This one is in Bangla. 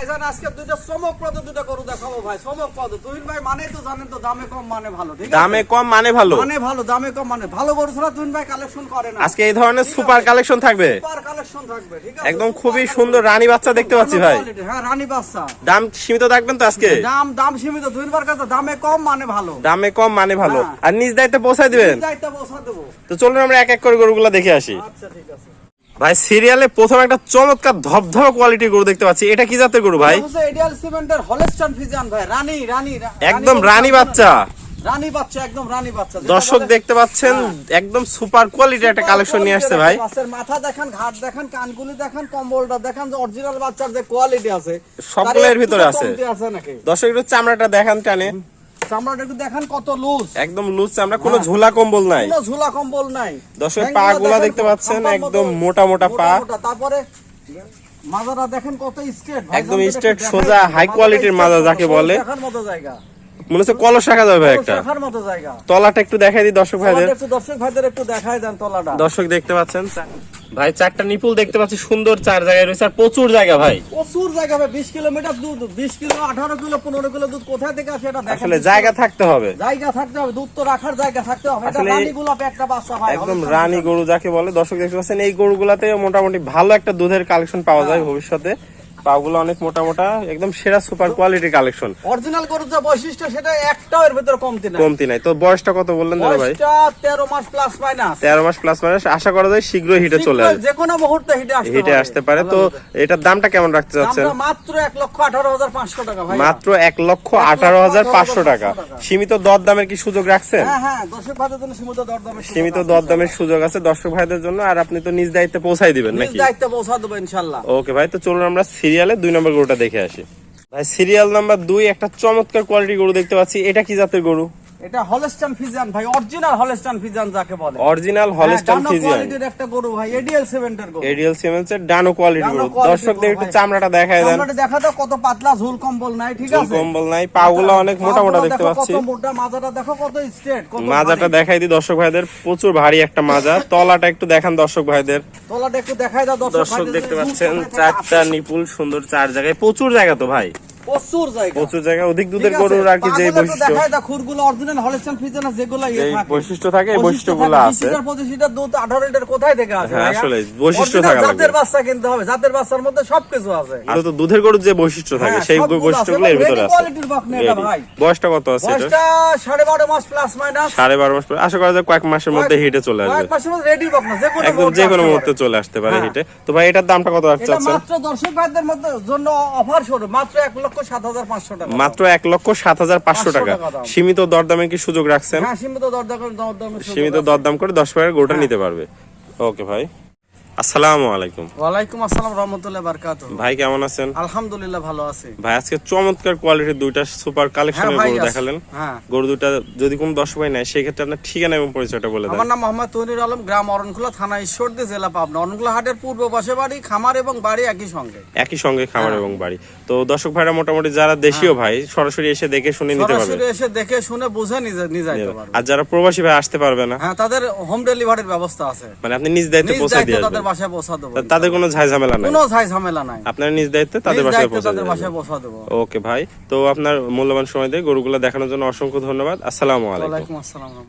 ভাইজান আজকে চমকপ্রদ দুটো গরু দেখাবো ভাই। চমকপ্রদ তুহিন ভাই মানে তো জানেন তো দামে কম মানে ভালো ঠিক আছে? দামে কম মানে ভালো। মানে ভালো দামে কম মানে। ভালো গরু ছাড়া তুহিন ভাই কালেকশন করে না। আজকে এই ধরনের সুপার কালেকশন থাকবে। সুপার কালেকশন থাকবে ঠিক আছে? একদম খুবই সুন্দর রানী বাচ্চা দেখতে পাচ্ছি ভাই। হ্যাঁ রানী বাচ্চা। দাম সীমিত থাকবেন তো আজকে? দাম দাম সীমিত। তুহিন ভাইয়ের কাছে দামে কম মানে ভালো। দামে কম মানে ভালো। হ্যাঁ। আর নিজ দায়িত্বে পৌঁছায় দিবেন? দায়িত্ব বসা দেবো। তো চলুন আমরা এক এক করে গরুগুলো দেখে আসি। আচ্ছা ঠিক আছে। ভাই সিরিয়ালে প্রথম একটা চমৎকার ধপধপ কোয়ালিটির গরু দেখতে পাচ্ছি। এটা কি জাতের গরু ভাই? এডিয়াল সিমেন্টের হলস্টাইন ফিজিয়ান ভাই রানী রানী একদম রানী বাচ্চা। রানী বাচ্চা একদম রানী বাচ্চা। দর্শক দেখতে পাচ্ছেন হ্যাঁ। একদম সুপার কোয়ালিটি একটা কালেকশন নিয়ে আসছে ভাই। মাথা দেখেন ঘাট দেখেন কানগুলি দেখেন কম্বলটা দেখেন যে অরিজিনাল বাচ্চার যে কোয়ালিটি আছে। এর ভিতরে আছে। দর্শক একটু চামড়াটা দেখান টানে। চামড়াটা একটু দেখেন কত লুজ একদম লুজ চামড়া কোনো ঝোলা কম্বল নাই। কোনো ঝুলা কম্বল নাই। দর্শক ঠ্যাংগুলো পা গুলা দেখতে পাচ্ছেন একদম মোটা মোটা পা। তারপরে মাজাটা দেখেন কত স্ট্রেট একদম স্ট্রেট সোজা, হাই কোয়ালিটির মাজা যাকে বলে। দেখার মতো জায়গা। মনে হচ্ছে কলস রাখা যাবে ভাই একটা। তলাটা একটু দেখাই দিই দর্শক ভাইদের। দর্শক ভাইদের একটু দেখাই দেন তলাটা। দর্শক দেখতে পাচ্ছেন? ভাই চারটা নিপুল দেখতে পাচ্ছি সুন্দর চার জায়গায় রয়েছে আর প্রচুর জায়গা ভাই। প্রচুর জায়গা হবে বিশ কিলোমিটার দুধ বিশ কিলো আঠারো কিলো পনেরো কিলো দুধ কোথায় থেকে আসে এটা আসলে জায়গা থাকতে হবে। জায়গা থাকতে হবে দুধ তো রাখার জায়গা থাকতে হবে। এটা আসলে- রানী গোলাপে একটা বাচ্চা হয় একদম রানী গরু যাকে বলে দর্শক দেখতে পাচ্ছেন এই গরু গরুগুলাতে মোটামুটি ভালো একটা দুধের কালেকশন পাওয়া যায় ভবিষ্যতে। পাগুলো অনেক মোটা মোটা একদম সেরা সুপার কোয়ালিটির কালেকশন অরিজিনাল গরুর যে বৈশিষ্ট্য সেটা একটাও এর ভিতরে কমতি না কমতি নাই। তো বয়সটা কত বললেন দাদা ভাই? বয়সটা তেরো মাস প্লাস মাইনাস তেরো মাস প্লাস মাইনাস আশা করা যায় শীঘ্রই হিটে চলে আসবে। যে কোনো মুহূর্তে হিটে আসতে হিটে আসতে পারে। তো এটার দামটা কেমন রাখতে মাত্র এক লক্ষ আঠারো হাজার পাঁচশো টাকা ভাই মাত্র এক লক্ষ আঠারো হাজার পাঁচশো টাকা। সীমিত দর দামের কি সুযোগ রাখছেন? হ্যাঁ হ্যাঁ দর্শক ভাইদের জন্য সীমিত দরদামে সীমিত দর দামের সুযোগ আছে দর্শক ভাইদের জন্য। আর আপনি তো নিজ দায়িত্বে পৌঁছাই দিবেন নিজ নাকি? দায়িত্বে পৌঁছা দেবো ইনশাল্লাহ। ওকে ভাই তো চলুন আমরা সিরিয়ালে দুই নম্বর গরুটা দেখে আসি। ভাই, সিরিয়াল নাম্বার দুই, একটা চমৎকার কোয়ালিটি গরু দেখতে পাচ্ছি। এটা কি জাতের গরু? এটা হলস্টান ফিজান ভাই অরিজিনাল হলস্টান ফিজান যাকে বলে। অরিজিনাল হ্যাঁ, ফিজিয়ান। কোয়ালিটির একটা গরু ভাই এডিএল সেভেন্টের গরু। এডিএল সিমেন্সের ডানো কোয়ালিটি ডানো গরু। দর্শকদের একটু চামড়াটা দেখায় দেন। চামড়াটা দেখা দাও কত পাতলা ঝুল কম্বল নাই ঠিক আছে? কম্বল নাই পাগুলো অনেক মোটা মোটা দেখতে দেখো পাচ্ছি। কত মোটা মাজাটা দেখো কত স্ট্রেট কত মাজাটা দেখাই দিই দর্শক ভাইদের প্রচুর ভারী একটা মাজা। তলাটা একটু দেখান দর্শক ভাইদের। তলাটা একটু দেখাই দাও দর্শক দর্শক দেখতে পাচ্ছেন চারটা নিপুল সুন্দর চার জায়গায়। প্রচুর জায়গা তো ভাই। প্রচুর জায়গা। প্রচুর জায়গা অধিক দুধের গরুর আর কি যে বৈশিষ্ট্য। খুরগুলো অরিজিনাল যেগুলো থাকে। বৈশিষ্ট্য থাকে এই বৈশিষ্ট্যগুলো আছে। 25 লিটার দুধ 18 লিটার কোথায় থেকে আসে হ্যাঁ, আসলে বৈশিষ্ট্য Original থাকা লাগবে। জাতের বাচ্চা কিনতে হবে জাতের বাচ্চার মধ্যে সবকিছু আছে। আর তো দুধের গরুর যে বৈশিষ্ট্য থাকে সেই বৈশিষ্ট্যগুলো এর ভিতরে আছে। quality-র বকনা এটা ভাই। বয়সটা কত আছে এটা? বয়সটা সাড়ে বারো মাস প্লাস মাইনাস সাড়ে বারো মাস আশা করা যায় কয়েক মাসের মধ্যে হিটে চলে আসবে। কয়েক মাসের মধ্যে রেডি বকনা যে কোনো একদম যে কোনো মুহূর্তে চলে আসতে পারে হ্যাঁ। হিটে। তো ভাই এটার দামটা কত চাচ্ছেন? মাত্র দর্শক ভাইদের মধ্যে জন্য অফার শুরু মাত্র এক লক্ষ সাত হাজার পাঁচশো টাকা। মাত্র এক লক্ষ সাত হাজার পাঁচশো টাকা। টাকা সীমিত দরদামে কি সুযোগ রাখছেন? হ্যাঁ সীমিত দরদাম সীমিত দরদাম করে দশ টাকার গোটা নিতে পারবে। ওকে ভাই। আসসালামু আলাইকুম। ওয়ালাইকুম আসসালাম রহমতুল্লাহ বারকাত। ভাই কেমন আছেন? আলহামদুলিল্লাহ ভালো আছি। ভাই আজকে চমৎকার কোয়ালিটির দুইটা সুপার কালেকশনের গরু দেখালেন। হ্যাঁ। গরু দুটা যদি কোনো দশ ভাই নেয় সেই ক্ষেত্রে আপনার ঠিকানা এবং পরিচয়টা বলে দেন। আমার নাম মোহাম্মদ তৈনুর আলম গ্রাম অরণখোলা থানা ঈশ্বরদী জেলা পাবনা। অরণখোলা হাটের পূর্ব পাশে বাড়ি খামার এবং বাড়ি একই সঙ্গে। একই সঙ্গে খামার হ্যাঁ। এবং বাড়ি। তো দর্শক ভাইরা মোটামুটি যারা দেশীয় ভাই সরাসরি এসে দেখে শুনে নিতে পারবে। সরাসরি এসে দেখে শুনে বুঝে নিজে নিয়ে যাইতে পারবে। আর যারা প্রবাসী ভাই আসতে পারবে না। হ্যাঁ তাদের হোম ডেলিভারির ব্যবস্থা আছে। মানে আপনি নিজ দায়িত্বে পৌঁছে দিয়ে বাসায় বসা দেবো তাদের কোনো ঝাই ঝামেলা নাই? কোনো ঝাই ঝামেলা নাই। আপনার নিজ দায়িত্বে তাদের বাসায় পৌঁছে তাদের বাসায় আসবেন। দেবো। ওকে ভাই তো আপনার মূল্যবান সময় দিয়ে গরুগুলো দেখানোর জন্য অসংখ্য ধন্যবাদ। আসসালামু আলাইকুম। আসসালাম।